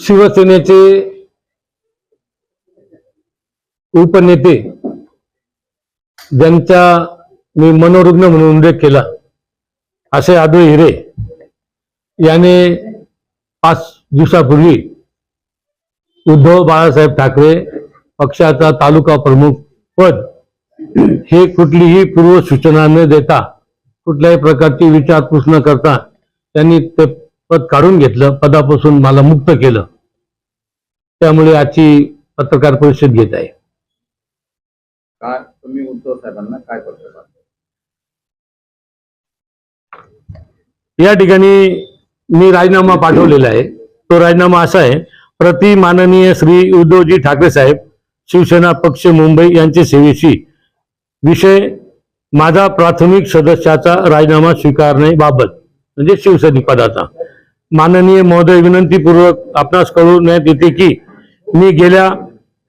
शिवसेनेचे उपनेते ज्यांचा मी मनोरुग्ण म्हणून उल्लेख केला असे आदो हिरे याने पाच दिवसापूर्वी उद्धव बाळासाहेब ठाकरे पक्षाचा तालुका प्रमुख पद हे कुठलीही पूर्व सूचना न देता कुठल्याही प्रकारची विचारपूस न करता त्यांनी ते पद काढून घेतलं पदापासून मला मुक्त केलं. त्यामुळे आजची पत्रकार परिषद घेत आहे. काय तुम्ही उद्धव साहेबांना काय करता या ठिकाणी मी राजीनामा पाठवलेला आहे. तो राजीनामा असा आहे प्रति माननीय श्री उद्धवजी ठाकरे साहेब शिवसेना पक्ष मुंबई यांचे सेवेशी विषय माझा प्राथमिक सदस्याचा राजीनामा स्वीकारण्याबाबत म्हणजे शिवसैनिक पदाचा. माननीय महोदय विनंतीपूर्वक आपणास कळवण्यात येते की मी गेल्या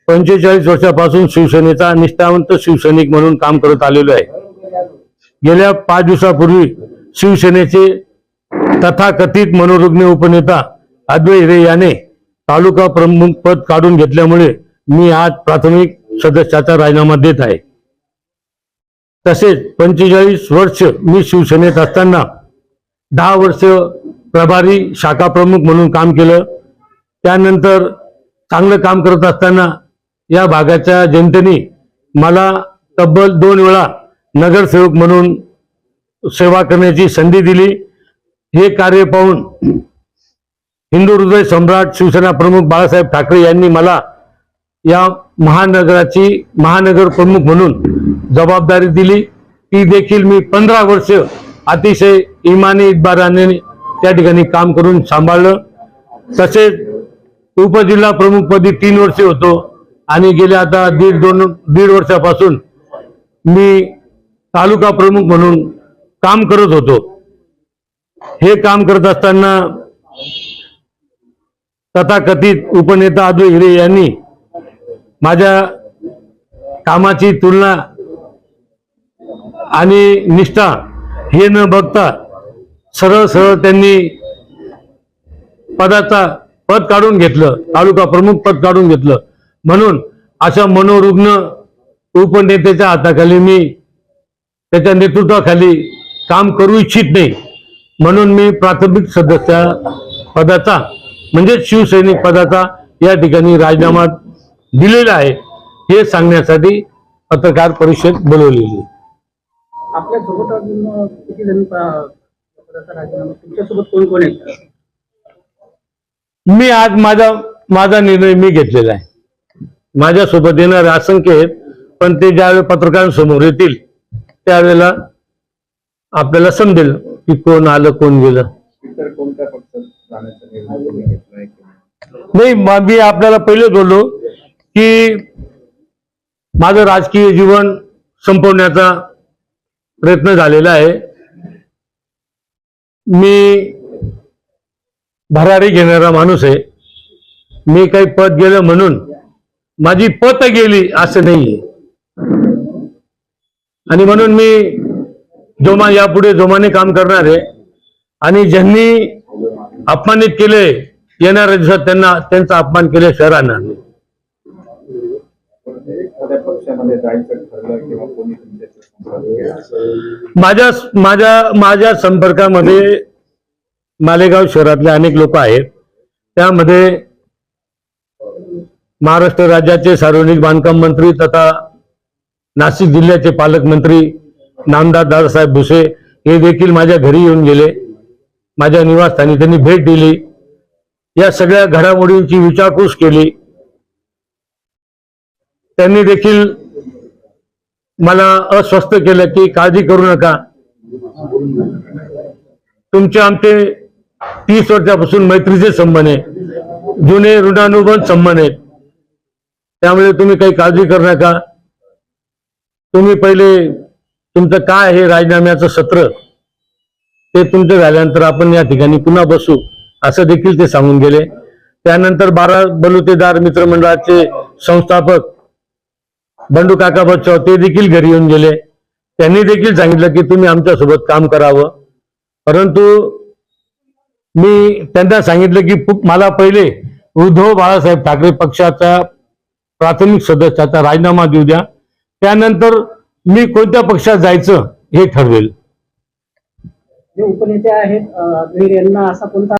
पंचेचाळीस वर्षापासून शिवसेनेचा निष्ठावंत शिवसैनिक म्हणून काम करत आलेलो आहे. गेल्या पाच दिवसापूर्वी शिवसेनेचे तथाकथित मनोरुग्ण उपनेता अद्वै हिरे याने तालुका प्रमुख पद काढून घेतल्यामुळे मी आज प्राथमिक सदस्याचा राजीनामा देत आहे. तसेच पंचेचाळीस वर्ष मी शिवसेनेत असताना दहा वर्ष प्रभारी शाखा प्रमुख म्हणून काम केलं. त्यानंतर चांगलं काम करत असताना या भागाच्या जनतेने मला तब्बल दोन वेळा नगरसेवक म्हणून सेवा करण्याची संधी दिली. हे कार्य पाहून हिंदू हृदय सम्राट शिवसेना प्रमुख बाळासाहेब ठाकरे यांनी मला या महानगराची महानगर प्रमुख म्हणून जबाबदारी दिली. ती देखील मी पंधरा वर्ष अतिशय इमानी इतबाराने त्या ठिकाणी काम करून सांभाळलं. तसेच उपजिल्हा प्रमुखपदी तीन वर्षे होतो आणि गेल्या आता दीड दोन दीड वर्षापासून मी तालुका प्रमुख म्हणून काम करत होतो. हे काम करत असताना तथाकथित उपनेता आदू हिरे यांनी माझ्या कामाची तुलना आणि निष्ठा हे न बघता सरळ सरळ त्यांनी पदाचा पद काढून घेतलं तालुका प्रमुख पद काढून घेतलं. म्हणून अशा मनोरुग्ण उपनेत्याच्या हाताखाली मी त्याच्या नेतृत्वाखाली काम करू इच्छित नाही. म्हणून मी प्राथमिक सदस्य पदाचा म्हणजेच शिवसैनिक पदाचा या ठिकाणी राजीनामा दिलेला आहे. हे सांगण्यासाठी पत्रकार परिषद बोलवलेली आहे. तुमच्यासोबत कोण कोण आहेत? मी आज माझा माझा निर्णय मी घेतलेला आहे. माझ्यासोबत येणारे असंख्य आहेत पण ते ज्यावेळी पत्रकारांसमोर येतील त्यावेळेला आपल्याला समजेल की कोण आलं कोण गेलं. नाही? मी आपल्याला पहिले बोललो की माझं राजकीय जीवन संपवण्याचा प्रयत्न झालेला आहे. मी भरारी घेणारा माणूस आहे. मी काही पद गेलं म्हणून माझी पत गेली असं नाहीये. आणि म्हणून मी जोमा यापुढे जोमाने काम करणार आहे. आणि ज्यांनी अपमानित केले येणाऱ्या दिवसात त्यांना त्यांचा अपमान केल्याशिवाय शहरांना नाही. माझ्या माझ्या माझ्या संपर्कामध्ये मालेगाव शहरातले अनेक लोक आहेत. त्यामध्ये महाराष्ट्र राज्याचे सार्वजनिक बांधकाम मंत्री तथा नाशिक जिल्ह्याचे पालकमंत्री नामदार दादासाहेब भुसे हे देखील माझ्या घरी येऊन गेले. माझ्या निवासस्थानी त्यांनी भेट दिली. या सगळ्या घडामोडींची विचारपूस केली. त्यांनी देखील मला अस्वस्थ केलं की काळजी करू नका. तुमचे आमचे तीस वर्षापासून मैत्रीचे संबंध आहे. जुने ऋणानुबंध संबंध आहेत त्यामुळे तुम्ही काही काळजी करू नका. तुम्ही पहिले तुमचं काय आहे राजीनाम्याचं सत्र? ते तुमचं झाल्यानंतर आपण या ठिकाणी पुन्हा बसू असं देखील ते सांगून गेले. त्यानंतर बारा बलुतेदार मित्रमंडळाचे संस्थापक बंडू काका बच्चाव ते देखील घरी येऊन गेले. त्यांनी देखील सांगितलं की तुम्ही आमच्यासोबत काम करावं. परंतु मी त्यांना सांगितलं की मला पहिले उद्धव बाळासाहेब ठाकरे पक्षाचा प्राथमिक सदस्याचा राजीनामा देऊ द्या. त्यानंतर मी कोणत्या पक्षात जायचं हे ठरवेल. उपनेते आहेत यांना असा कोणता